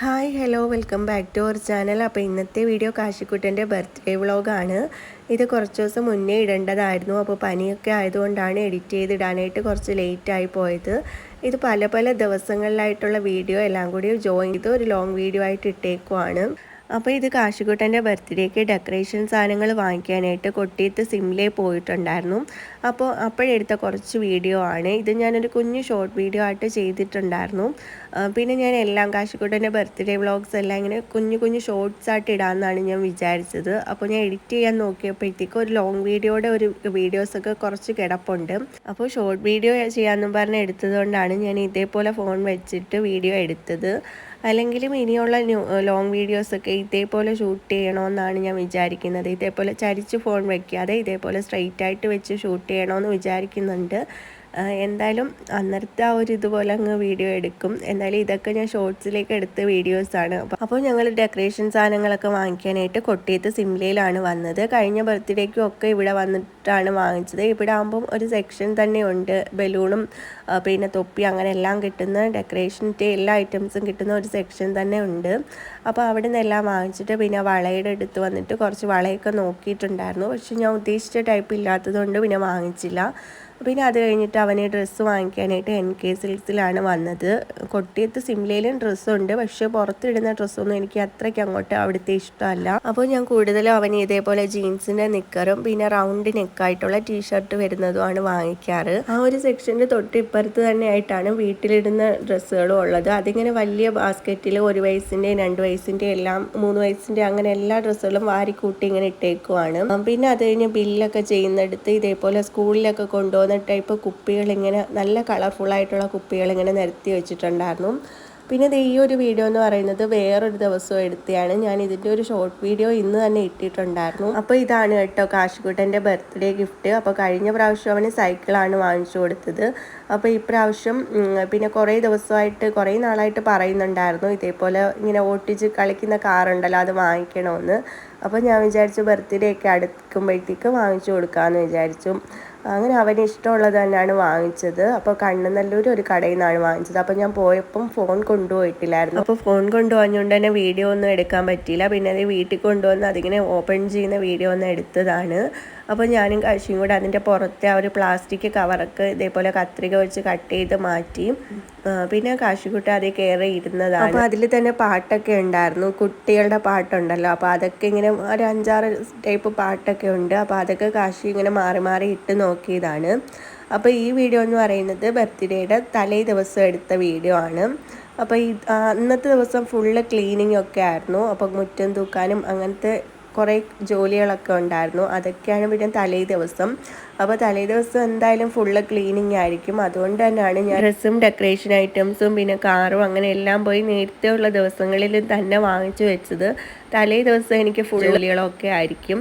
Hi hello welcome back to our channel. അപ്പോൾ ഇന്നത്തെ video കാശിക്കുട്ടന്റെ birthday വ്ളോഗാണ്. ഇത് കുറച്ച് ദിവസം മുന്നേ ഇടേണ്ടതായിരുന്നു. അപ്പോൾ പനിയൊക്കെ ആയതുകൊണ്ടാണ് എഡിറ്റ് ചെയ്ത് ഇടാനായിട്ട് കുറച്ച് ലേറ്റായി പോയത്. ഇത് പല പല ദിവസങ്ങളിലായിട്ടുള്ള വീഡിയോ എല്ലാം കൂടി ജോയിൻ ചെയ്ത് ഒരു ലോങ് വീഡിയോ ആയിട്ട് ഇട്ടേക്കുവാണ്. അപ്പോൾ ഇത് കാശിക്കുട്ടന്റെ ബർത്ത്ഡേക്ക് ഡെക്കറേഷൻ സാധനങ്ങൾ വാങ്ങിക്കാനായിട്ട് കൊട്ടിയത്ത് സിംലേ പോയിട്ടുണ്ടായിരുന്നു. അപ്പോൾ അപ്പോഴെടുത്ത കുറച്ച് വീഡിയോ ആണ്. ഇത് ഞാനൊരു കുഞ്ഞു ഷോർട്ട് വീഡിയോ ആയിട്ട് ചെയ്തിട്ടുണ്ടായിരുന്നു. പിന്നെ ഞാൻ എല്ലാം കാശിക്കുട്ടന്റെ ബർത്ത്ഡേ വ്ളോഗ്സ് എല്ലാം ഇങ്ങനെ കുഞ്ഞു കുഞ്ഞു ഷോർട്സ് ആയിട്ട് ഇടാമെന്നാണ് ഞാൻ വിചാരിച്ചത്. അപ്പോൾ ഞാൻ എഡിറ്റ് ചെയ്യാൻ നോക്കിയപ്പോഴത്തേക്കും ഒരു ലോങ് വീഡിയോയുടെ ഒരു വീഡിയോസൊക്കെ കുറച്ച് കിടപ്പുണ്ട്. അപ്പോൾ ഷോർട്ട് വീഡിയോ ചെയ്യാമെന്നും പറഞ്ഞ് എടുത്തതുകൊണ്ടാണ് ഞാൻ ഇതേപോലെ ഫോൺ വെച്ചിട്ട് വീഡിയോ എടുത്തത്. അല്ലെങ്കിലും ഇനിയുള്ള ലോങ് വീഡിയോസൊക്കെ ഇതേപോലെ ഷൂട്ട് ചെയ്യണമെന്നാണ് ഞാൻ വിചാരിക്കുന്നത്. ഇതേപോലെ ചരിച്ച് ഫോൺ വെക്കാതെ ഇതേപോലെ സ്ട്രെയിറ്റ് ആയിട്ട് വെച്ച് ഷൂട്ട് ചെയ്യണമെന്ന് വിചാരിക്കുന്നുണ്ട്. എന്തായാലും അന്നേരത്തെ ആ ഒരു ഇതുപോലെ അങ്ങ് വീഡിയോ എടുക്കും. എന്തായാലും ഇതൊക്കെ ഞാൻ ഷോർട്സിലേക്ക് എടുത്ത വീഡിയോസാണ് അപ്പോൾ ഞങ്ങൾ ഡെക്കറേഷൻ സാധനങ്ങളൊക്കെ വാങ്ങിക്കാനായിട്ട് കൊട്ടിയത്ത് സിംലയിലാണ് വന്നത്. കഴിഞ്ഞ ബർത്ത്ഡേക്കും ഒക്കെ ഇവിടെ വന്നിട്ടാണ് വാങ്ങിച്ചത്. ഇവിടെ ആകുമ്പം ഒരു സെക്ഷൻ തന്നെ ഉണ്ട്. ബലൂണും പിന്നെ തൊപ്പി അങ്ങനെ എല്ലാം കിട്ടുന്ന ഡെക്കറേഷന്റെ എല്ലാ ഐറ്റംസും കിട്ടുന്ന ഒരു സെക്ഷൻ തന്നെ ഉണ്ട്. അപ്പോൾ അവിടെ നിന്നെല്ലാം വാങ്ങിച്ചിട്ട് പിന്നെ വളയുടെ എടുത്ത് വന്നിട്ട് കുറച്ച് വളയൊക്കെ നോക്കിയിട്ടുണ്ടായിരുന്നു. പക്ഷെ ഞാൻ ഉദ്ദേശിച്ച ടൈപ്പ് ഇല്ലാത്തതുകൊണ്ട് പിന്നെ വാങ്ങിച്ചില്ല. പിന്നെ അത് കഴിഞ്ഞിട്ട് അവന് ഡ്രസ്സ് വാങ്ങിക്കാനായിട്ട് എൻ കെ സിൽക്സിലാണ് വന്നത്. കൊട്ടിയത്ത് സിംലയിലും ഡ്രസ്സുണ്ട്. പക്ഷേ പുറത്തിടുന്ന ഡ്രസ്സൊന്നും എനിക്ക് അത്രയ്ക്ക് അങ്ങോട്ട് അവിടുത്തെ ഇഷ്ടമല്ല. അപ്പോൾ ഞാൻ കൂടുതലും അവന് ഇതേപോലെ ജീൻസിന്റെ നിക്കറും പിന്നെ റൗണ്ട് നെക്കായിട്ടുള്ള ടീഷർട്ട് വരുന്നതുമാണ് വാങ്ങിക്കാറ്. ആ ഒരു സെക്ഷന്റെ തൊട്ടിപ്പുറത്ത് തന്നെ ആയിട്ടാണ് വീട്ടിലിടുന്ന ഡ്രസ്സുകളും ഉള്ളത്. അതിങ്ങനെ വലിയ ബാസ്ക്കറ്റിൽ ഒരു വയസ്സിന്റെയും രണ്ട് വയസ്സിന്റെയും എല്ലാം മൂന്ന് വയസ്സിന്റെ അങ്ങനെ എല്ലാ ഡ്രസ്സുകളും വാരിക്കൂട്ടി ഇങ്ങനെ ഇട്ടേക്കുവാണ്. പിന്നെ അത് കഴിഞ്ഞ് ബില്ലൊക്കെ ചെയ്യുന്നിടത്ത് ഇതേപോലെ സ്കൂളിലൊക്കെ കൊണ്ടുപോകുന്ന പോകുന്ന ടൈപ്പ് കുപ്പികൾ ഇങ്ങനെ നല്ല കളർഫുള്ളായിട്ടുള്ള കുപ്പികൾ ഇങ്ങനെ നിരത്തി വെച്ചിട്ടുണ്ടായിരുന്നു. പിന്നെ ഇത് ഈ ഒരു വീഡിയോ എന്ന് പറയുന്നത് വേറൊരു ദിവസം എടുത്തതാണ് ഞാൻ ഇതിന്റെ ഒരു ഷോർട്ട് വീഡിയോ ഇന്ന് തന്നെ ഇട്ടിട്ടുണ്ടായിരുന്നു. അപ്പോൾ ഇതാണ് കേട്ടോ കാശിക്കുട്ടന്റെ ബർത്ത്ഡേ ഗിഫ്റ്റ് അപ്പോൾ കഴിഞ്ഞ പ്രാവശ്യം അവന് സൈക്കിളാണ് വാങ്ങിച്ചു കൊടുത്തത്. അപ്പോൾ ഇപ്രാവശ്യം പിന്നെ കുറേ ദിവസമായിട്ട് കുറേ നാളായിട്ട് പറയുന്നുണ്ടായിരുന്നു. ഇതേപോലെ ഇങ്ങനെ ഓട്ടിച്ച് കളിക്കുന്ന കാറുണ്ടല്ലോ അത് വാങ്ങിക്കണമെന്ന് അപ്പോൾ ഞാൻ വിചാരിച്ചു ബർത്ത്ഡേ ഒക്കെ അടുക്കുമ്പോഴത്തേക്ക് വാങ്ങിച്ചു കൊടുക്കാമെന്ന് വിചാരിച്ചു. അങ്ങനെ അവന് ഇഷ്ടമുള്ളത് തന്നെയാണ് വാങ്ങിച്ചത്. അപ്പോൾ കണ്ണനല്ലൂർ ഒരു കടയിൽ നിന്നാണ് വാങ്ങിച്ചത്. അപ്പോൾ ഞാൻ പോയപ്പം ഫോൺ കൊണ്ടുപോയിട്ടില്ലായിരുന്നു. അപ്പോൾ ഫോൺ കൊണ്ടുപോയതുകൊണ്ട് തന്നെ വീഡിയോ ഒന്നും എടുക്കാൻ പറ്റിയില്ല. പിന്നെ അത് വീട്ടിൽ കൊണ്ടുവന്ന് അതിങ്ങനെ ഓപ്പൺ ചെയ്യുന്ന വീഡിയോ ഒന്ന് എടുത്തതാണ്. അപ്പോൾ ഞാനും കഴിച്ചും കൂടെ അതിന്റെ പുറത്തെ ആ ഒരു പ്ലാസ്റ്റിക് കവറൊക്കെ ഇതേപോലെ കത്രിക വെച്ച് കട്ട് ചെയ്ത് മാറ്റി. പിന്നെ കാശിക്കുട്ടി അതേ കയറി ഇരുന്നതാണ്. അപ്പോൾ അതിൽ തന്നെ പാട്ടൊക്കെ ഉണ്ടായിരുന്നു. കുട്ടികളുടെ പാട്ടുണ്ടല്ലോ. അപ്പോൾ അതൊക്കെ ഇങ്ങനെ ഒരു അഞ്ചാറ് ടൈപ്പ് പാട്ടൊക്കെ ഉണ്ട്. അപ്പോൾ അതൊക്കെ കാശി ഇങ്ങനെ മാറി മാറി ഇട്ട് നോക്കിയതാണ്. അപ്പോൾ ഈ വീഡിയോ എന്ന് പറയുന്നത് ബർത്ത്ഡേയുടെ തലേ ദിവസം എടുത്ത വീഡിയോ ആണ്. അപ്പോൾ ഈ അന്നത്തെ ദിവസം ഫുള്ള് ക്ലീനിങ് ഒക്കെ ആയിരുന്നു. അപ്പോൾ മുറ്റം തൂക്കാനും അങ്ങനത്തെ കുറേ ജോലികളൊക്കെ ഉണ്ടായിരുന്നു. അതൊക്കെയാണ് പിന്നെ തലേ ദിവസം. അപ്പോൾ തലേ ദിവസം എന്തായാലും ഫുള്ള് ക്ലീനിങ് ആയിരിക്കും. അതുകൊണ്ട് തന്നെയാണ് ഞാൻ ഡ്രസ്സും ഡെക്കറേഷൻ ഐറ്റംസും പിന്നെ കാറും അങ്ങനെ എല്ലാം പോയി നേരത്തെ ഉള്ള ദിവസങ്ങളിൽ തന്നെ വാങ്ങിച്ചു വെച്ചത്. തലേ ദിവസം എനിക്ക് ഫുൾ ജോലികളൊക്കെ ആയിരിക്കും.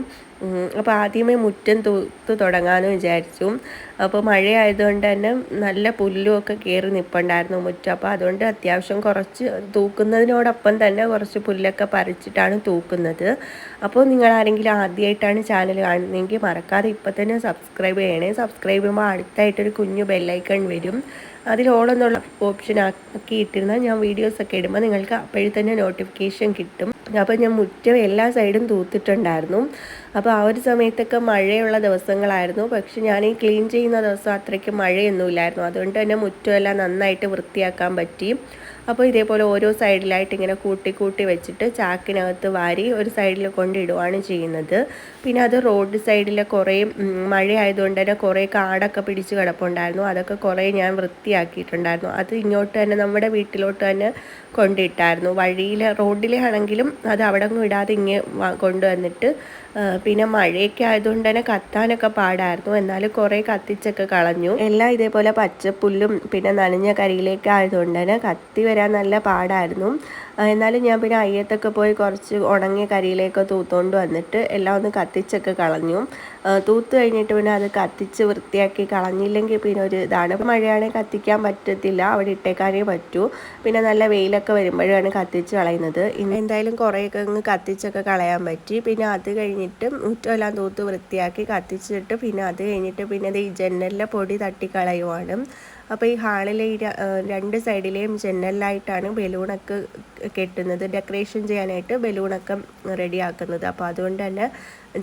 അപ്പോൾ ആദ്യമേ മുറ്റം തൂത്ത് തുടങ്ങാമെന്ന് വിചാരിച്ചു. അപ്പോൾ മഴയായതുകൊണ്ട് തന്നെ നല്ല പുല്ലുമൊക്കെ കയറി നിൽപ്പുണ്ടായിരുന്നു മുറ്റം. അപ്പോൾ അതുകൊണ്ട് അത്യാവശ്യം കുറച്ച് തൂക്കുന്നതിനോടൊപ്പം തന്നെ കുറച്ച് പുല്ലൊക്കെ പറിച്ചിട്ടാണ് തൂക്കുന്നത്. അപ്പോൾ നിങ്ങൾ ആരെങ്കിലും ആദ്യമായിട്ടാണ് ചാനൽ കാണുന്നതെങ്കിൽ മറക്കാതെ ഇപ്പോൾ തന്നെ സബ്സ്ക്രൈബ് ചെയ്യണേ. സബ്സ്ക്രൈബ് ചെയ്യുമ്പോൾ അടുത്തായിട്ടൊരു കുഞ്ഞു ബെല്ലൈക്കൺ വരും. അതിൽ ഓളെന്നുള്ള ഓപ്ഷൻ ആക്കി ഇട്ടിരുന്നാൽ ഞാൻ വീഡിയോസൊക്കെ ഇടുമ്പോൾ നിങ്ങൾക്ക് അപ്പോഴത്തന്നെ നോട്ടിഫിക്കേഷൻ കിട്ടും. അപ്പോൾ ഞാൻ മുറ്റം എല്ലാ സൈഡും തൂത്തിട്ടുണ്ടായിരുന്നു. അപ്പോൾ ആ ഒരു സമയത്തൊക്കെ മഴയുള്ള ദിവസങ്ങളായിരുന്നു. പക്ഷെ ഞാൻ ഈ ക്ലീൻ ചെയ്യുന്ന ദിവസം അത്രയ്ക്ക് മഴയൊന്നുമില്ലായിരുന്നു. അതുകൊണ്ട് തന്നെ മുറ്റമെല്ലാം നന്നായിട്ട് വൃത്തിയാക്കാൻ പറ്റി. അപ്പോൾ ഇതേപോലെ ഓരോ സൈഡിലായിട്ട് ഇങ്ങനെ കൂട്ടി കൂട്ടി വെച്ചിട്ട് ചാക്കിനകത്ത് വാരി ഒരു സൈഡിൽ കൊണ്ടിടുവാണ് ചെയ്യുന്നത്. പിന്നെ അത് റോഡ് സൈഡിൽ കുറേ മഴ ആയതുകൊണ്ട് തന്നെ കുറേ കാടൊക്കെ പിടിച്ച് കിടപ്പുണ്ടായിരുന്നു. അതൊക്കെ കുറേ ഞാൻ വൃത്തിയാക്കിയിട്ടുണ്ടായിരുന്നു. അത് ഇങ്ങോട്ട് തന്നെ നമ്മുടെ വീട്ടിലോട്ട് തന്നെ കൊണ്ടിട്ടായിരുന്നു. വഴിയിൽ റോഡിലാണെങ്കിലും അത് അവിടെ ഒന്നും ഇടാതെ ഇങ്ങനെ കൊണ്ടുവന്നിട്ട് പിന്നെ മഴയൊക്കെ ആയതുകൊണ്ട് തന്നെ കത്താനൊക്കെ പാടായിരുന്നു. എന്നാലും കുറേ കത്തിച്ചൊക്കെ കളഞ്ഞു. എല്ലാം ഇതേപോലെ പച്ചപ്പുല്ലും പിന്നെ നനഞ്ഞ കരിയിലേക്ക് ആയതുകൊണ്ട് തന്നെ കത്തി വരാൻ നല്ല പാടായിരുന്നു. എന്നാലും ഞാൻ പിന്നെ അയ്യത്തൊക്കെ പോയി കുറച്ച് ഉണങ്ങിയ കരിയിലേക്ക് തൂത്തുകൊണ്ട് വന്നിട്ട് എല്ലാം ഒന്ന് കത്തിച്ചൊക്കെ കളഞ്ഞു. തൂത്ത് കഴിഞ്ഞിട്ട് പിന്നെ അത് കത്തിച്ച് വൃത്തിയാക്കി കളഞ്ഞില്ലെങ്കിൽ പിന്നെ ഒരു ഇതാണ്. മഴയാണെങ്കിൽ കത്തിക്കാൻ പറ്റത്തില്ല. അവിടെ ഇട്ടേക്കാനേ പറ്റൂ. പിന്നെ നല്ല വെയിലൊക്കെ വരുമ്പോഴാണ് കത്തിച്ച് കളയുന്നത്. എന്തായാലും കുറേയൊക്കെ അങ്ങ് കത്തിച്ചൊക്കെ കളയാൻ പറ്റി. പിന്നെ അത് കഴിഞ്ഞിട്ട് മുറ്റമെല്ലാം തൂത്ത് വൃത്തിയാക്കി കത്തിച്ചിട്ട് പിന്നെ അത് കഴിഞ്ഞിട്ട് പിന്നെ ഈ ജനലിലെ പൊടി തട്ടി കളയുവാണ് അപ്പോൾ ഈ ഹാളിലെ ഈ രണ്ട് സൈഡിലെയും ജനലിലായിട്ടാണ് ബലൂണൊക്കെ കെട്ടുന്നത്. ഡെക്കറേഷൻ ചെയ്യാനായിട്ട് ബലൂണൊക്കെ റെഡിയാക്കുന്നത്. അപ്പോൾ അതുകൊണ്ട് തന്നെ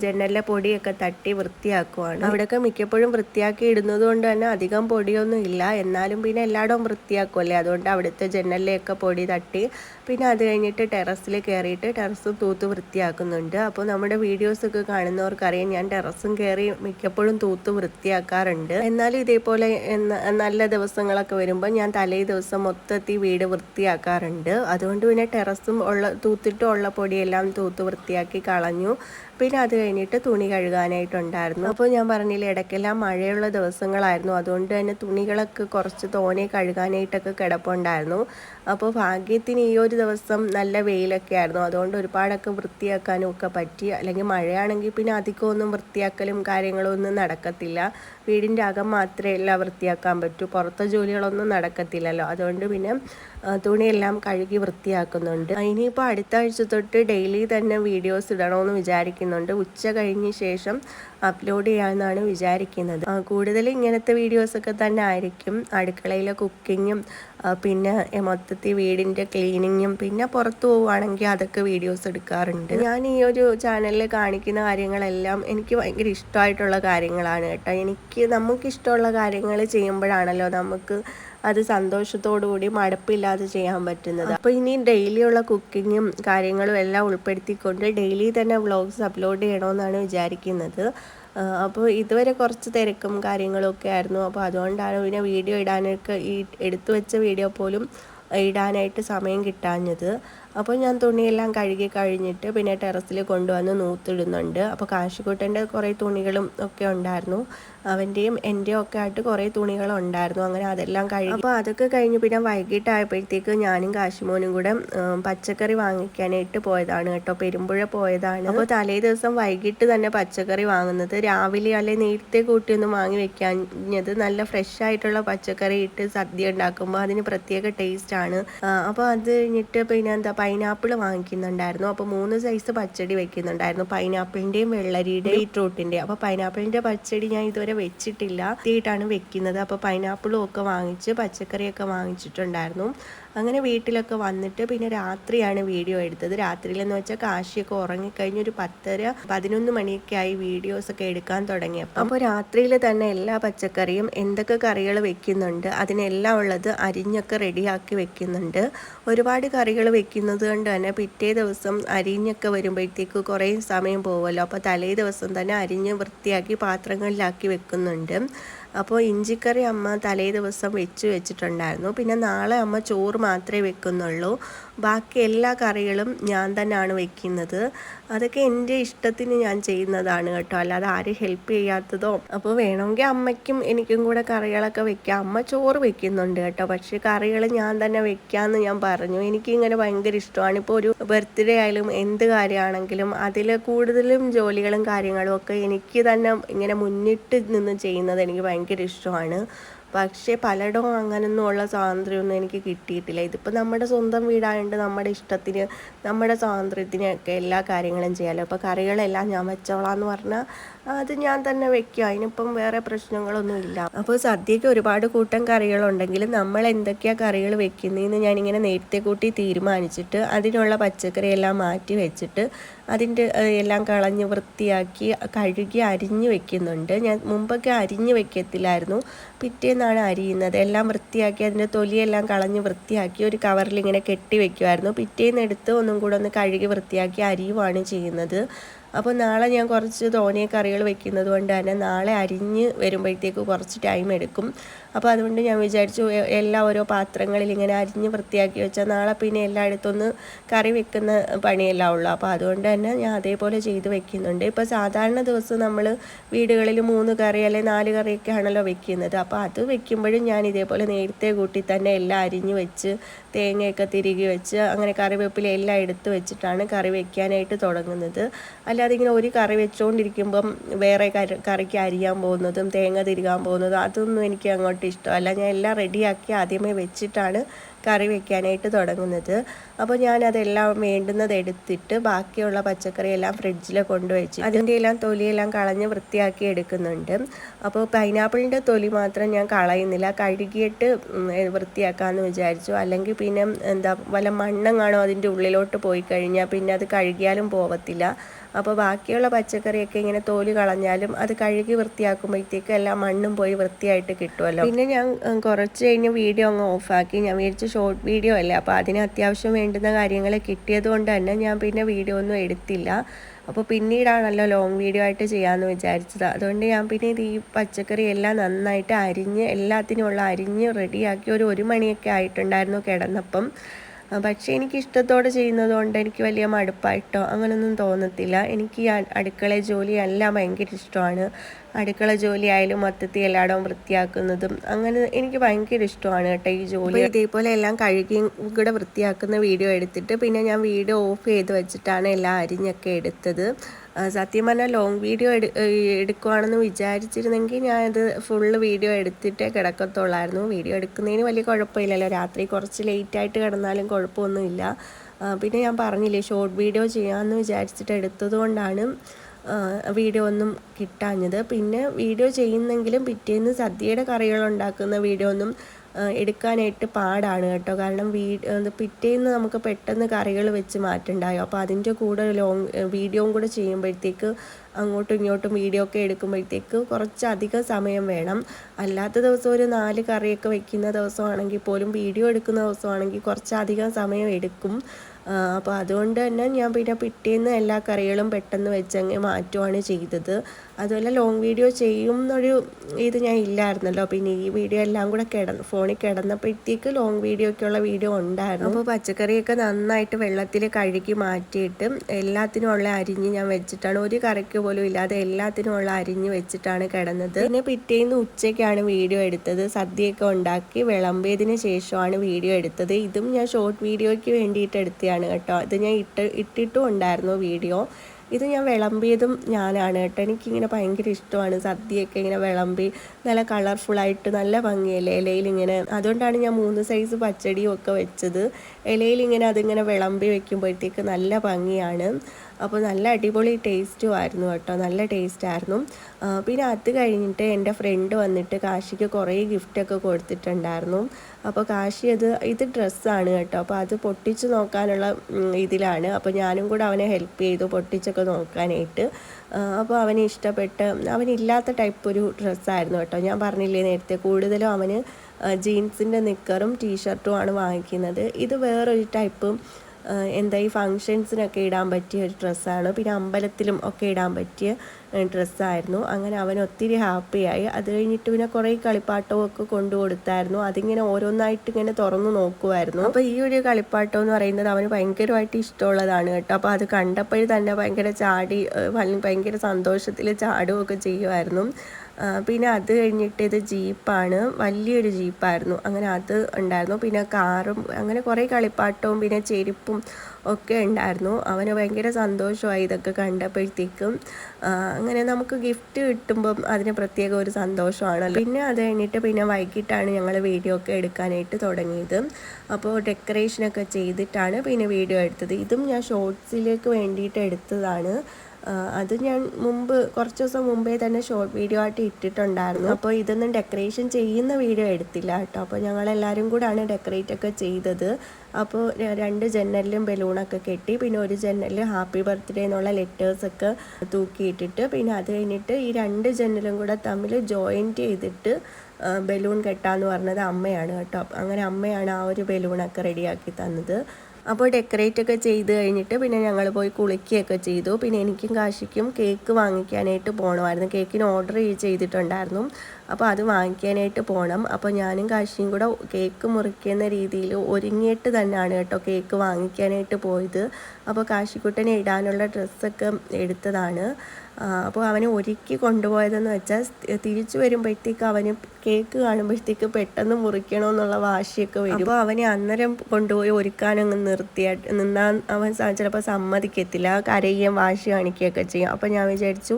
ജനലിലെ പൊടിയൊക്കെ തട്ടി വൃത്തിയാക്കുവാണ്. അവിടെയൊക്കെ മിക്കപ്പോഴും വൃത്തിയാക്കി ഇടുന്നത് കൊണ്ട് തന്നെ അധികം പൊടിയൊന്നും ഇല്ല. എന്നാലും പിന്നെ എല്ലായിടവും വൃത്തിയാക്കുമല്ലേ അതുകൊണ്ട് അവിടുത്തെ ജനലിലെയൊക്കെ പൊടി തട്ടി പിന്നെ അത് കഴിഞ്ഞിട്ട് ടെറസിൽ കയറിയിട്ട് ടെറസും തൂത്ത് വൃത്തിയാക്കുന്നുണ്ട്. അപ്പോൾ നമ്മുടെ വീഡിയോസൊക്കെ കാണുന്നവർക്കറിയാം ഞാൻ ടെറസും കയറി മിക്കപ്പോഴും തൂത്ത് വൃത്തിയാക്കാറുണ്ട്. എന്നാലും ഇതേപോലെ നല്ല ദിവസങ്ങളൊക്കെ വരുമ്പോൾ ഞാൻ തലേ ദിവസം മൊത്തത്തിൽ വീട് വൃത്തിയാക്കാറുണ്ട്. അതുകൊണ്ട് പിന്നെ ടെറസും ഉള്ള തൂത്തിട്ടും ഉള്ള പൊടിയെല്ലാം തൂത്ത് വൃത്തിയാക്കി കളഞ്ഞു. പിന്നെ അത് കഴിഞ്ഞിട്ട് തുണി കഴുകാനായിട്ടുണ്ടായിരുന്നു. അപ്പോൾ ഞാൻ പറഞ്ഞില്ല ഇടയ്ക്കെല്ലാം മഴയുള്ള ദിവസങ്ങളായിരുന്നു. അതുകൊണ്ട് തന്നെ തുണികളൊക്കെ കുറച്ച് തോനെ കഴുകാനായിട്ടൊക്കെ കിടപ്പുണ്ടായിരുന്നു. അപ്പോൾ ഭാഗ്യത്തിന് ഈ ഒരു ദിവസം നല്ല വെയിലൊക്കെ ആയിരുന്നു. അതുകൊണ്ട് ഒരുപാടൊക്കെ വൃത്തിയാക്കാനും ഒക്കെ പറ്റി. അല്ലെങ്കിൽ മഴയാണെങ്കിൽ പിന്നെ അധികമൊന്നും വൃത്തിയാക്കലും കാര്യങ്ങളും ഒന്നും നടക്കത്തില്ല. വീടിന്റെ അകം മാത്രമേ എല്ലാം വൃത്തിയാക്കാൻ പറ്റൂ. പുറത്തെ ജോലികളൊന്നും നടക്കത്തില്ലല്ലോ. അതുകൊണ്ട് പിന്നെ തുണിയെല്ലാം കഴുകി വൃത്തിയാക്കുന്നുണ്ട്. ഇനിയിപ്പോൾ അടുത്ത ആഴ്ച തൊട്ട് ഡെയിലി തന്നെ വീഡിയോസ് ഇടണമെന്ന് വിചാരിക്കുന്നുണ്ട്. ഉച്ച കഴിഞ്ഞ ശേഷം അപ്ലോഡ് ചെയ്യാമെന്നാണ് വിചാരിക്കുന്നത്. കൂടുതൽ ഇങ്ങനത്തെ വീഡിയോസൊക്കെ തന്നെ ആയിരിക്കും. അടുക്കളയിലെ കുക്കിങ്ങും പിന്നെ മൊത്തത്തിൽ വീടിന്റെ ക്ലീനിങ്ങും പിന്നെ പുറത്തു പോവുകയാണെങ്കിൽ അതൊക്കെ വീഡിയോസ് എടുക്കാറുണ്ട്. ഞാൻ ഈ ഒരു ചാനലിൽ കാണിക്കുന്ന കാര്യങ്ങളെല്ലാം എനിക്ക് ഭയങ്കര ഇഷ്ടമായിട്ടുള്ള കാര്യങ്ങളാണ് കേട്ടോ. എനിക്ക് നമുക്ക് ഇഷ്ടമുള്ള കാര്യങ്ങൾ ചെയ്യുമ്പോഴാണല്ലോ നമുക്ക് അത് സന്തോഷത്തോടു കൂടി മടുപ്പില്ലാതെ ചെയ്യാൻ പറ്റുന്നത്. അപ്പോൾ ഇനി ഡെയിലിയുള്ള കുക്കിങ്ങും കാര്യങ്ങളും എല്ലാം ഉൾപ്പെടുത്തിക്കൊണ്ട് ഡെയിലി തന്നെ വ്ളോഗ്സ് അപ്ലോഡ് ചെയ്യണമെന്നാണ് വിചാരിക്കുന്നത്. അപ്പോൾ ഇതുവരെ കുറച്ച് തിരക്കും കാര്യങ്ങളൊക്കെ ആയിരുന്നു. അപ്പോൾ അതുകൊണ്ടാണ് പിന്നെ വീഡിയോ ഇടാനൊക്കെ ഈ എടുത്തു വെച്ച വീഡിയോ പോലും ഇടാനായിട്ട് സമയം കിട്ടാഞ്ഞത്. അപ്പോൾ ഞാൻ തുണിയെല്ലാം കഴുകി കഴിഞ്ഞിട്ട് പിന്നെ ടെറസിൽ കൊണ്ടുവന്ന് നൂത്തിടുന്നുണ്ട്. അപ്പോൾ കാശിക്കുട്ടന്റെ കുറേ തുണികളും ഒക്കെ ഉണ്ടായിരുന്നു. അവന്റെയും എന്റെയും ഒക്കെ ആയിട്ട് കുറേ തുണികളുണ്ടായിരുന്നു. അങ്ങനെ അതെല്ലാം കഴുകി അപ്പോൾ അതൊക്കെ കഴിഞ്ഞ് പിന്നെ വൈകിട്ടായപ്പോഴത്തേക്ക് ഞാനും കാശിമോനും കൂടെ പച്ചക്കറി വാങ്ങിക്കാനായിട്ട് പോയതാണ് കേട്ടോ. പെരുമ്പുഴ പോയതാണ്. അപ്പോൾ തലേ ദിവസം വൈകിട്ട് തന്നെ പച്ചക്കറി വാങ്ങുന്നത്. രാവിലെ അല്ലെ നേരത്തെ കൂട്ടിയൊന്നും വാങ്ങി വെക്കാഞ്ഞത് നല്ല ഫ്രഷ് ആയിട്ടുള്ള പച്ചക്കറി ഇട്ട് സദ്യ ഉണ്ടാക്കുമ്പോൾ അതിന് പ്രത്യേക ടേസ്റ്റ് ആണ്. അപ്പോൾ അത് കഴിഞ്ഞിട്ട് പിന്നെ എന്താ പൈനാപ്പിൾ വാങ്ങിക്കുന്നുണ്ടായിരുന്നു. അപ്പോൾ മൂന്ന് സൈസ് പച്ചടി വെക്കുന്നുണ്ടായിരുന്നു. പൈനാപ്പിളിന്റെയും വെള്ളരിയുടെയും ബീട്രൂട്ടിന്റെയും അപ്പോൾ പൈനാപ്പിളിന്റെ പച്ചടി ഞാൻ ഇതുവരെ വെച്ചിട്ടില്ല. തീയിട്ടാണ് വെക്കുന്നത്. അപ്പോൾ പൈനാപ്പിളും ഒക്കെ വാങ്ങിച്ച് പച്ചക്കറിയൊക്കെ വാങ്ങിച്ചിട്ടുണ്ടായിരുന്നു. അങ്ങനെ വീട്ടിലൊക്കെ വന്നിട്ട് പിന്നെ രാത്രിയാണ് വീഡിയോ എടുത്തത്. രാത്രിയിലെന്ന് വെച്ചാൽ കാശിയൊക്കെ ഉറങ്ങിക്കഴിഞ്ഞ് ഒരു പത്തര പതിനൊന്ന് മണിയൊക്കെ ആയി വീഡിയോസൊക്കെ എടുക്കാൻ തുടങ്ങിയപ്പോൾ അപ്പോൾ രാത്രിയിൽ തന്നെ എല്ലാ പച്ചക്കറിയും എന്തൊക്കെ കറികൾ വെക്കുന്നുണ്ട് അതിനെല്ലാം ഉള്ളത് അരിഞ്ഞൊക്കെ റെഡിയാക്കി വെക്കുന്നുണ്ട്. ഒരുപാട് കറികൾ വെക്കുന്നത് കൊണ്ട് തന്നെ പിറ്റേ ദിവസം അരിഞ്ഞൊക്കെ വരുമ്പോഴത്തേക്ക് കുറേ സമയം പോകുമല്ലോ അപ്പോൾ തലേ ദിവസം തന്നെ അരിഞ്ഞ് വൃത്തിയാക്കി പാത്രങ്ങളിലാക്കി വെക്കുന്നുണ്ട്. അപ്പോൾ ഇഞ്ചിക്കറി അമ്മ തലേ ദിവസം വെച്ച് വെച്ചിട്ടുണ്ടായിരുന്നു. പിന്നെ നാളെ അമ്മ ചോറ് മാത്രമേ വെക്കുന്നുള്ളൂ. ബാക്കി എല്ലാ കറികളും ഞാൻ തന്നെയാണ് വെക്കുന്നത്. അതൊക്കെ എന്റെ ഇഷ്ടത്തിന് ഞാൻ ചെയ്യുന്നതാണ് കേട്ടോ. അല്ലാതെ ആരും ഹെൽപ്പ് ചെയ്യാത്തതോ. അപ്പോൾ വേണമെങ്കിൽ അമ്മയ്ക്കും എനിക്കും കൂടെ കറികളൊക്കെ വെക്കാം. അമ്മ ചോറ് വെക്കുന്നുണ്ട് കേട്ടോ. പക്ഷേ കറികൾ ഞാൻ തന്നെ വെക്കാമെന്ന് ഞാൻ പറഞ്ഞു. എനിക്കിങ്ങനെ ഭയങ്കര ഇഷ്ടമാണ്. ഇപ്പോൾ ഒരു ബർത്ത്ഡേ ആയാലും എന്ത് കാര്യമാണെങ്കിലും അതിൽ കൂടുതലും ജോലികളും കാര്യങ്ങളും ഒക്കെ എനിക്ക് തന്നെ ഇങ്ങനെ മുന്നിട്ട് നിന്ന് ചെയ്യുന്നത് എനിക്ക് ഭയങ്കര ഇഷ്ടമാണ്. പക്ഷേ പലയിടവും അങ്ങനൊന്നും ഉള്ള സ്വാതന്ത്ര്യമൊന്നും എനിക്ക് കിട്ടിയിട്ടില്ല. ഇതിപ്പോൾ നമ്മുടെ സ്വന്തം വീടായതുകൊണ്ട് നമ്മുടെ ഇഷ്ടത്തിന് നമ്മുടെ സ്വാതന്ത്ര്യത്തിനൊക്കെ എല്ലാ കാര്യങ്ങളും ചെയ്യാമല്ലോ അപ്പോൾ കറികളെല്ലാം ഞാൻ വെച്ചോളാന്ന് പറഞ്ഞാൽ അത് ഞാൻ തന്നെ വെക്കും. അതിനിപ്പം വേറെ പ്രശ്നങ്ങളൊന്നും ഇല്ല. അപ്പോൾ സദ്യയ്ക്ക് ഒരുപാട് കൂട്ടം കറികളുണ്ടെങ്കിലും നമ്മൾ എന്തൊക്കെയാണ് കറികൾ വെക്കുന്നതെന്ന് ഞാനിങ്ങനെ നേരത്തെ കൂട്ടി തീരുമാനിച്ചിട്ട് അതിനുള്ള പച്ചക്കറിയെല്ലാം മാറ്റി വെച്ചിട്ട് അതിന്റെ എല്ലാം കളഞ്ഞ് വൃത്തിയാക്കി കഴുകി അരിഞ്ഞ് വെക്കുന്നുണ്ട്. ഞാൻ മുമ്പൊക്കെ അരിഞ്ഞ് വെക്കത്തില്ലായിരുന്നു. പിറ്റേന്നാണ് അരിയുന്നത്. എല്ലാം വൃത്തിയാക്കി അതിന്റെ തൊലിയെല്ലാം കളഞ്ഞ് വൃത്തിയാക്കി ഒരു കവറിൽ ഇങ്ങനെ കെട്ടി വെക്കുമായിരുന്നു പിറ്റേന്ന് എടുത്ത് ഒന്നും കൂടെ ഒന്ന് കഴുകി വൃത്തിയാക്കി അരിയുവാണ് ചെയ്യുന്നത്. അപ്പോൾ നാളെ ഞാൻ കുറച്ച് തോന്നിയ കറികൾ വെക്കുന്നത് കൊണ്ട് തന്നെ നാളെ അരിഞ്ഞ് വരുമ്പോഴത്തേക്ക് കുറച്ച് ടൈം എടുക്കും. അപ്പോൾ അതുകൊണ്ട് ഞാൻ വിചാരിച്ചു എല്ലാ ഓരോ പാത്രങ്ങളിൽ ഇങ്ങനെ അരിഞ്ഞ് വൃത്തിയാക്കി വെച്ചാൽ നാളെ പിന്നെ എല്ലായിടത്തൊന്ന് കറി വെക്കുന്ന പണിയെല്ലാം ഉള്ളൂ. അപ്പോൾ അതുകൊണ്ട് തന്നെ ഞാൻ അതേപോലെ ചെയ്ത് വെക്കുന്നുണ്ട്. ഇപ്പോൾ സാധാരണ ദിവസം നമ്മൾ വീടുകളിൽ മൂന്ന് കറി അല്ലെങ്കിൽ നാല് കറിയൊക്കെ ആണല്ലോ വെക്കുന്നത്. അപ്പോൾ അത് വെക്കുമ്പോഴും ഞാൻ ഇതേപോലെ നേരത്തെ കൂട്ടി തന്നെ എല്ലാം അരിഞ്ഞ് വെച്ച് തേങ്ങയൊക്കെ തിരികെ വെച്ച് അങ്ങനെ കറിവേപ്പില എല്ലാം എടുത്ത് വെച്ചിട്ടാണ് കറി വെക്കാനായിട്ട് തുടങ്ങുന്നത്. അല്ലാതെ ഇങ്ങനെ ഒരു കറി വെച്ചുകൊണ്ടിരിക്കുമ്പം വേറെ കറിക്ക് അരിയാൻ പോകുന്നതും തേങ്ങ തിരികാൻ പോകുന്നതും അതൊന്നും എനിക്ക് അങ്ങോട്ട് ഇഷ്ടമല്ല. ഞാൻ എല്ലാം റെഡിയാക്കി ആദ്യമേ വെച്ചിട്ടാണ് കറി വെക്കാനായിട്ട് തുടങ്ങുന്നത്. അപ്പോൾ ഞാൻ അതെല്ലാം വേണ്ടുന്നത് എടുത്തിട്ട് ബാക്കിയുള്ള പച്ചക്കറി എല്ലാം ഫ്രിഡ്ജിൽ കൊണ്ടുവച്ച് അതിന്റെ എല്ലാം തൊലിയെല്ലാം കളഞ്ഞ് വൃത്തിയാക്കി എടുക്കുന്നുണ്ട്. അപ്പോൾ പൈനാപ്പിളിന്റെ തൊലി മാത്രം ഞാൻ കളയുന്നില്ല. കഴുകിയിട്ട് വൃത്തിയാക്കാമെന്ന് വിചാരിച്ചു. അല്ലെങ്കിൽ പിന്നെ എന്താ വല്ല മണ്ണെങ്ങാണോ അതിന്റെ ഉള്ളിലോട്ട് പോയി കഴിഞ്ഞാൽ പിന്നെ അത് കഴുകിയാലും പോവത്തില്ല. അപ്പോൾ ബാക്കിയുള്ള പച്ചക്കറിയൊക്കെ ഇങ്ങനെ തോൽ കളഞ്ഞാലും അത് കഴുകി വൃത്തിയാക്കുമ്പോഴത്തേക്ക് എല്ലാം മണ്ണും പോയി വൃത്തിയായിട്ട് കിട്ടുമല്ലോ പിന്നെ ഞാൻ കുറച്ച് കഴിഞ്ഞ് വീഡിയോ അങ്ങ് ഓഫാക്കി. ഞാൻ വിചാരിച്ച് ഷോർട്ട് വീഡിയോ അല്ലേ? അപ്പോൾ അതിന് അത്യാവശ്യം വേണ്ടുന്ന കാര്യങ്ങൾ കിട്ടിയത് കൊണ്ട് തന്നെ ഞാൻ പിന്നെ വീഡിയോ ഒന്നും എടുത്തില്ല. അപ്പോൾ പിന്നീടാണല്ലോ ലോങ് വീഡിയോ ആയിട്ട് ചെയ്യാമെന്ന് വിചാരിച്ചത്. അതുകൊണ്ട് ഞാൻ പിന്നെ ഇത് ഈ പച്ചക്കറി എല്ലാം നന്നായിട്ട് അരിഞ്ഞ് എല്ലാത്തിനുമുള്ള അരിഞ്ഞ് റെഡിയാക്കി ഒരു ഒരു മണിയൊക്കെ ആയിട്ടുണ്ടായിരുന്നു കിടന്നപ്പം. പക്ഷേ എനിക്ക് ഇഷ്ടത്തോടെ ചെയ്യുന്നതുകൊണ്ട് എനിക്ക് വലിയ മടുപ്പായിട്ടോ അങ്ങനൊന്നും തോന്നത്തില്ല. എനിക്ക് ഈ അടുക്കള ജോലി എല്ലാം ഭയങ്കര ഇഷ്ടമാണ്. അടുക്കള ജോലി ആയാലും മൊത്തത്തിൽ എല്ലായിടവും വൃത്തിയാക്കുന്നതും അങ്ങനെ എനിക്ക് ഭയങ്കര ഇഷ്ടമാണ് കേട്ടോ ഈ ജോലി. ഇതേപോലെ എല്ലാം കഴുകി കൂടെ വൃത്തിയാക്കുന്ന വീഡിയോ എടുത്തിട്ട് പിന്നെ ഞാൻ വീഡിയോ ഓഫ് ചെയ്ത് വെച്ചിട്ടാണ് എല്ലാം അരിഞ്ഞൊക്കെ എടുത്തത്. സത്യം പറഞ്ഞാൽ ലോങ് വീഡിയോ എടു എടുക്കുവാണെന്ന് വിചാരിച്ചിരുന്നെങ്കിൽ ഞാനത് ഫുള്ള് വീഡിയോ എടുത്തിട്ടേ കിടക്കത്തുള്ളായിരുന്നു. വീഡിയോ എടുക്കുന്നതിന് വലിയ കുഴപ്പമില്ലല്ലോ. രാത്രി കുറച്ച് ലേറ്റായിട്ട് കിടന്നാലും കുഴപ്പമൊന്നുമില്ല. പിന്നെ ഞാൻ പറഞ്ഞില്ലേ ഷോർട്ട് വീഡിയോ ചെയ്യാമെന്ന് വിചാരിച്ചിട്ട് എടുത്തതുകൊണ്ടാണ് വീഡിയോ ഒന്നും കിട്ടാഞ്ഞത്. പിന്നെ വീഡിയോ ചെയ്യുന്നെങ്കിലും പിറ്റേന്ന് സദ്യയുടെ കറികൾ ഉണ്ടാക്കുന്ന വീഡിയോ ഒന്നും എടുക്കാനായിട്ട് പാടാണ് കേട്ടോ. കാരണം വീ പിറ്റേന്ന് നമുക്ക് പെട്ടെന്ന് കറികൾ വെച്ച് മാറ്റണ്ടായോ? അപ്പോൾ അതിന്റെ കൂടെ ലോങ് വീഡിയോയും കൂടെ ചെയ്യുമ്പോഴത്തേക്ക് അങ്ങോട്ടും ഇങ്ങോട്ടും വീഡിയോ ഒക്കെ എടുക്കുമ്പോഴത്തേക്ക് കുറച്ചധികം സമയം വേണം. അല്ലാത്ത ദിവസം ഒരു നാല് കറിയൊക്കെ വെക്കുന്ന ദിവസമാണെങ്കിൽ പോലും വീഡിയോ എടുക്കുന്ന ദിവസമാണെങ്കിൽ കുറച്ചധികം സമയം എടുക്കും. അപ്പോൾ അതുകൊണ്ട് തന്നെ ഞാൻ പിന്നെ പിറ്റേന്ന് എല്ലാ കറികളും പെട്ടെന്ന് വെച്ചങ്ങ് മാറ്റുവാണ് ചെയ്തത്. അതുപോലെ ലോങ് വീഡിയോ ചെയ്യും എന്നൊരു ഇത് ഞാൻ ഇല്ലായിരുന്നല്ലോ. പിന്നെ ഈ വീഡിയോ എല്ലാം കൂടെ കിടന്ന് ഫോണിൽ കിടന്നപ്പോഴത്തേക്ക് ലോങ് വീഡിയോക്കുള്ള വീഡിയോ ഉണ്ടായിരുന്നു. അപ്പോൾ പച്ചക്കറിയൊക്കെ നന്നായിട്ട് വെള്ളത്തിൽ കഴുകി മാറ്റിയിട്ട് എല്ലാത്തിനും ഉള്ള അരിഞ്ഞ് ഞാൻ വെച്ചിട്ടാണ്. ഒരു കറിക്ക് പോലും ഇല്ലാതെ എല്ലാത്തിനും ഉള്ള അരിഞ്ഞ് വെച്ചിട്ടാണ് കിടന്നത്. പിന്നെ പിറ്റേന്ന് ഉച്ചയ്ക്കാണ് വീഡിയോ എടുത്തത്. സദ്യയൊക്കെ ഉണ്ടാക്കി വിളമ്പിയതിന് ശേഷമാണ് വീഡിയോ എടുത്തത്. ഇതും ഞാൻ ഷോർട്ട് വീഡിയോയ്ക്ക് വേണ്ടിയിട്ട് എടുത്തതാണ് കേട്ടോ. ഇത് ഞാൻ ഇട്ട് ഇട്ടിട്ടും ഉണ്ടായിരുന്നു വീഡിയോ ഇത് ഞാൻ വിളമ്പിയതും ഞാനാണ് കേട്ടോ. എനിക്കിങ്ങനെ ഭയങ്കര ഇഷ്ടമാണ് സദ്യയൊക്കെ ഇങ്ങനെ വിളമ്പി നല്ല കളർഫുൾ ആയിട്ട് നല്ല ഭംഗിയല്ലേ ഇലയിൽ ഇങ്ങനെ അതുകൊണ്ടാണ് ഞാൻ മൂന്ന് സൈസ് പച്ചടിയും ഒക്കെ വെച്ചത്. ഇലയിൽ ഇങ്ങനെ അതിങ്ങനെ വിളമ്പി വെക്കുമ്പോഴത്തേക്ക് നല്ല ഭംഗിയാണ്. അപ്പോൾ നല്ല അടിപൊളി ടേസ്റ്റും ആയിരുന്നു കേട്ടോ. നല്ല ടേസ്റ്റ് ആയിരുന്നു. പിന്നെ അത് കഴിഞ്ഞിട്ട് എന്റെ ഫ്രണ്ട് വന്നിട്ട് കാശിക്ക് കുറേ ഗിഫ്റ്റൊക്കെ കൊടുത്തിട്ടുണ്ടായിരുന്നു. അപ്പോൾ കാശി അത് ഇത് ഡ്രസ്സാണ് കേട്ടോ. അപ്പോൾ അത് പൊട്ടിച്ച് നോക്കാനുള്ള ഇതിലാണ്. അപ്പോൾ ഞാനും കൂടെ അവനെ ഹെൽപ്പ് ചെയ്തു പൊട്ടിച്ചൊക്കെ നോക്കാനായിട്ട്. അപ്പോൾ അവന് ഇഷ്ടപ്പെട്ട് അവനില്ലാത്ത ടൈപ്പ് ഒരു ഡ്രസ്സായിരുന്നു കേട്ടോ. ഞാൻ പറഞ്ഞില്ലേ നേരത്തെ കൂടുതലും അവന് ജീൻസിന്റെ നിക്കറും ടീഷർട്ടും ആണ് വാങ്ങിക്കുന്നത്. ഇത് വേറൊരു ടൈപ്പ് എന്താ ഈ ഫങ്ഷൻസിനൊക്കെ ഇടാൻ പറ്റിയ ഒരു ഡ്രസ്സാണ്. പിന്നെ അമ്പലത്തിലും ഒക്കെ ഇടാൻ പറ്റിയ ഡ്രസ്സായിരുന്നു. അങ്ങനെ അവൻ ഒത്തിരി ഹാപ്പിയായി അത് കഴിഞ്ഞിട്ട് പിന്നെ കുറേ കളിപ്പാട്ടവും ഒക്കെ കൊണ്ടു കൊടുത്തായിരുന്നു. അതിങ്ങനെ ഓരോന്നായിട്ട് ഇങ്ങനെ തുറന്നു നോക്കുമായിരുന്നു അപ്പോൾ ഈ ഒരു കളിപ്പാട്ടം എന്ന് പറയുന്നത് അവന് ഭയങ്കരമായിട്ട് ഇഷ്ടമുള്ളതാണ് കേട്ടോ. അപ്പോൾ അത് കണ്ടപ്പോഴും തന്നെ ഭയങ്കര ചാടി ഭയങ്കര സന്തോഷത്തിൽ ചാടുകയൊക്കെ ചെയ്യുമായിരുന്നു. പിന്നെ അത് കഴിഞ്ഞിട്ട് ഇത് ജീപ്പാണ്. വലിയൊരു ജീപ്പായിരുന്നു. അങ്ങനെ അത് ഉണ്ടായിരുന്നു. പിന്നെ കാറും അങ്ങനെ കുറേ കളിപ്പാട്ടവും പിന്നെ ചെരുപ്പും ഒക്കെ ഉണ്ടായിരുന്നു. അവന് ഭയങ്കര സന്തോഷമായി ഇതൊക്കെ കണ്ടപ്പോഴത്തേക്കും. അങ്ങനെ നമുക്ക് ഗിഫ്റ്റ് കിട്ടുമ്പം അതിന് പ്രത്യേക ഒരു സന്തോഷമാണല്ലോ. പിന്നെ അത് കഴിഞ്ഞിട്ട് പിന്നെ വൈകിട്ടാണ് ഞങ്ങൾ വീഡിയോ ഒക്കെ എടുക്കാനായിട്ട് തുടങ്ങിയത്. അപ്പോൾ ഡെക്കറേഷനൊക്കെ ചെയ്തിട്ടാണ് പിന്നെ വീഡിയോ എടുത്തത്. ഇതും ഞാൻ ഷോർട്സിലേക്ക് വേണ്ടിയിട്ട് എടുത്തതാണ്. അത് ഞാൻ മുമ്പ് കുറച്ച് ദിവസം മുമ്പേ തന്നെ ഷോർട്ട് വീഡിയോ ആയിട്ട് ഇട്ടിട്ടുണ്ടായിരുന്നു. അപ്പോൾ ഇതൊന്നും ഡെക്കറേഷൻ ചെയ്യുന്ന വീഡിയോ എടുത്തില്ല കേട്ടോ. അപ്പോൾ ഞങ്ങളെല്ലാവരും കൂടാണ് ഡെക്കറേറ്റ് ഒക്കെ ചെയ്തത്. അപ്പോൾ രണ്ട് ജനലിലും ബലൂണൊക്കെ കെട്ടി പിന്നെ ഒരു ജനലിൽ ഹാപ്പി ബർത്ത്ഡേ എന്നുള്ള ലെറ്റേഴ്സൊക്കെ തൂക്കിയിട്ടിട്ട് പിന്നെ അത് കഴിഞ്ഞിട്ട് ഈ രണ്ട് ജനലും കൂടെ തമ്മിൽ ജോയിന്റ് ചെയ്തിട്ട് ബലൂൺ കെട്ടാന്ന് പറഞ്ഞത് അമ്മയാണ് കേട്ടോ. അങ്ങനെ അമ്മയാണ് ആ ഒരു ബലൂണൊക്കെ റെഡിയാക്കി തന്നത്. അപ്പോൾ ഡെക്കറേറ്റ് ഒക്കെ ചെയ്ത് കഴിഞ്ഞിട്ട് പിന്നെ ഞങ്ങൾ പോയി കുളിക്കുകയൊക്കെ ചെയ്തു. പിന്നെ എനിക്കും കാശിക്കും കേക്ക് വാങ്ങിക്കാനായിട്ട് പോകണമായിരുന്നു കേക്കിന് ഓർഡർ ചെയ്തിട്ടുണ്ടായിരുന്നു. അപ്പോൾ അത് വാങ്ങിക്കാനായിട്ട് പോകണം അപ്പോൾ ഞാനും കാശിയും കൂടെ കേക്ക് മുറിക്കുന്ന രീതിയിൽ ഒരുങ്ങിയിട്ട് തന്നെയാണ് കേട്ടോ കേക്ക് വാങ്ങിക്കാനായിട്ട് പോയത്. അപ്പോൾ കാശിക്കുട്ടനെ ഇടാനുള്ള ഡ്രസ്സൊക്കെ എടുത്തതാണ്. അപ്പോൾ അവനെ ഒരുക്കി കൊണ്ടുപോയതെന്ന് വെച്ചാൽ തിരിച്ചു വരുമ്പോഴത്തേക്ക് അവന് കേക്ക് കാണുമ്പോഴത്തേക്ക് പെട്ടെന്ന് മുറിക്കണമെന്നുള്ള വാശിയൊക്കെ വരും. അപ്പോൾ അവനെ അന്നേരം കൊണ്ടുപോയി ഒരുക്കാനങ്ങ് നിർത്തിയായിട്ട് നിന്നാൽ അവൻ ചിലപ്പോൾ സമ്മതിക്കത്തില്ല. കരയുകയും വാശി കാണിക്കുകയൊക്കെ ചെയ്യും. അപ്പോൾ ഞാൻ വിചാരിച്ചു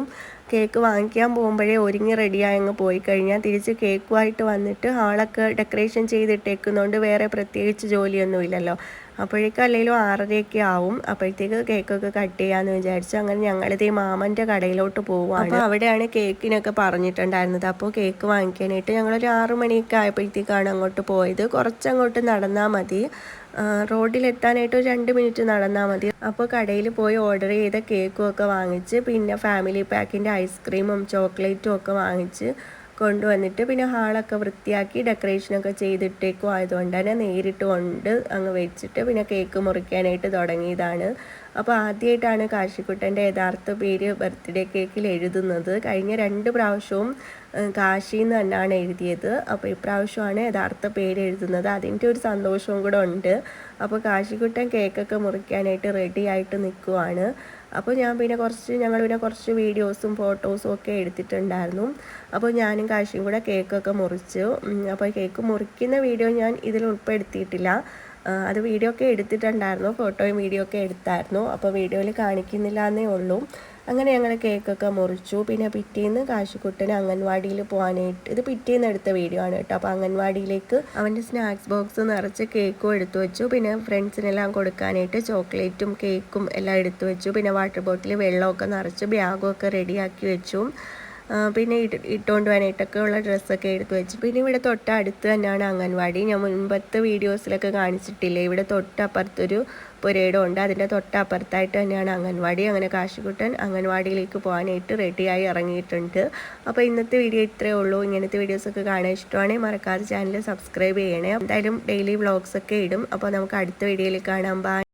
കേക്ക് വാങ്ങിക്കാൻ പോകുമ്പോഴേ ഒരുങ്ങി റെഡിയായി അങ്ങ് പോയി കഴിഞ്ഞാൽ തിരിച്ച് കേക്കുമായിട്ട് വന്നിട്ട് ഹാളൊക്കെ ഡെക്കറേഷൻ ചെയ്തിട്ടേക്കുന്നതുകൊണ്ട് വേറെ പ്രത്യേകിച്ച് ജോലിയൊന്നുമില്ലല്ലോ. അപ്പോഴേക്കും അല്ലെങ്കിലും ആറരയൊക്കെ ആവും. അപ്പോഴത്തേക്ക് കേക്കൊക്കെ കട്ട് ചെയ്യാമെന്ന് വിചാരിച്ചു. അങ്ങനെ ഞങ്ങളിത് ഈ കടയിലോട്ട് പോവാണ് അപ്പോൾ അവിടെയാണ് കേക്കിനൊക്കെ പറഞ്ഞിട്ടുണ്ടായിരുന്നത്. അപ്പോൾ കേക്ക് വാങ്ങിക്കാനായിട്ട് ഞങ്ങളൊരു ആറു മണിയൊക്കെ ആയപ്പോഴത്തേക്കാണ് അങ്ങോട്ട് പോയത്. കുറച്ചങ്ങോട്ട് നടന്നാൽ മതി. റോഡിലെത്താനായിട്ട് ഒരു രണ്ട് മിനിറ്റ് നടന്നാൽ മതി. അപ്പോൾ കടയിൽ പോയി ഓർഡർ ചെയ്ത കേക്കും ഒക്കെ വാങ്ങിച്ച് പിന്നെ ഫാമിലി പാക്കിന്റെ ഐസ്ക്രീമും ചോക്ലേറ്റും ഒക്കെ വാങ്ങിച്ച് കൊണ്ടുവന്നിട്ട് പിന്നെ ഹാളൊക്കെ വൃത്തിയാക്കി ഡെക്കറേഷനൊക്കെ ചെയ്തിട്ടേക്കും ആയതുകൊണ്ട് തന്നെ നേരിട്ട് കൊണ്ട് അങ്ങ് വെച്ചിട്ട് പിന്നെ കേക്ക് മുറിക്കാനായിട്ട് തുടങ്ങിയതാണ്. അപ്പോൾ ആദ്യമായിട്ടാണ് കാശിക്കുട്ടന്റെ യഥാർത്ഥ പേര് ബർത്ത്ഡേ കേക്കിൽ എഴുതുന്നത്. കഴിഞ്ഞ രണ്ട് പ്രാവശ്യവും കാശി എന്ന് തന്നെയാണ് എഴുതിയത്. അപ്പോൾ ഇപ്രാവശ്യമാണ് യഥാർത്ഥ പേര് എഴുതുന്നത്. അതിന്റെ ഒരു സന്തോഷവും കൂടെ ഉണ്ട്. അപ്പോൾ കാശിക്കുട്ടൻ കേക്കൊക്കെ മുറിക്കാനായിട്ട് റെഡി ആയിട്ട് നിൽക്കുവാണ് അപ്പോൾ ഞാൻ പിന്നെ കുറച്ച് ഞങ്ങൾ പിന്നെ കുറച്ച് വീഡിയോസും ഫോട്ടോസും ഒക്കെ എടുത്തിട്ടുണ്ടായിരുന്നു. അപ്പോൾ ഞാനും കാശിയും കൂടെ കേക്കൊക്കെ മുറിച്ചു. അപ്പോൾ കേക്ക് മുറിക്കുന്ന വീഡിയോ ഞാൻ ഇതിൽ ഉൾപ്പെടുത്തിയിട്ടില്ല. അത് വീഡിയോ ഒക്കെ എടുത്തിട്ടുണ്ടായിരുന്നു. ഫോട്ടോയും വീഡിയോ ഒക്കെ എടുത്തായിരുന്നു. അപ്പോൾ വീഡിയോയിൽ കാണിക്കുന്നില്ല എന്നേ ഉള്ളൂ. അങ്ങനെ ഞങ്ങൾ കേക്കൊക്കെ മുറിച്ചു. പിന്നെ പിറ്റേന്ന് കാശിക്കുട്ടന് അംഗൻവാടിയിൽ പോകാനായിട്ട് ഇത് പിറ്റേന്ന് എടുത്ത വീഡിയോ ആണ് കേട്ടോ. അപ്പോൾ അംഗൻവാടിയിലേക്ക് അവന്റെ സ്നാക്സ് ബോക്സ് നിറച്ച് കേക്കും എടുത്തു വെച്ചു. പിന്നെ ഫ്രണ്ട്സിനെല്ലാം കൊടുക്കാനായിട്ട് ചോക്ലേറ്റും കേക്കും എല്ലാം എടുത്തു വെച്ചു. പിന്നെ വാട്ടർ ബോട്ടിൽ വെള്ളമൊക്കെ നിറച്ച് ബാഗും ഒക്കെ റെഡിയാക്കി വെച്ചു. പിന്നെ ഇട്ടുകൊണ്ട് വേണമായിട്ടൊക്കെ ഉള്ള ഡ്രസ്സൊക്കെ എടുത്ത് വെച്ച്. പിന്നെ ഇവിടെ തൊട്ടടുത്ത് തന്നെയാണ് അംഗൻവാടി. ഞാൻ മുൻപത്തെ വീഡിയോസിലൊക്കെ കാണിച്ചിട്ടില്ലേ? ഇവിടെ തൊട്ടപ്പുറത്തൊരു പുരയിടം ഉണ്ട് അതിന്റെ തൊട്ടപ്പുറത്തായിട്ട് തന്നെയാണ് അംഗൻവാടി. അങ്ങനെ കാശിക്കുട്ടൻ അംഗൻവാടിയിലേക്ക് പോകാനായിട്ട് റെഡിയായി ഇറങ്ങിയിട്ടുണ്ട്. അപ്പോൾ ഇന്നത്തെ വീഡിയോ ഇത്രയേ ഉള്ളൂ. ഇങ്ങനത്തെ വീഡിയോസൊക്കെ കാണാൻ ഇഷ്ടമാണെങ്കിൽ മറക്കാതെ ചാനൽ സബ്സ്ക്രൈബ് ചെയ്യണേ. എന്തായാലും ഡെയിലി വ്ളോഗ്സൊക്കെ ഇടും. അപ്പോൾ നമുക്ക് അടുത്ത വീഡിയോയിൽ കാണാം. ബൈ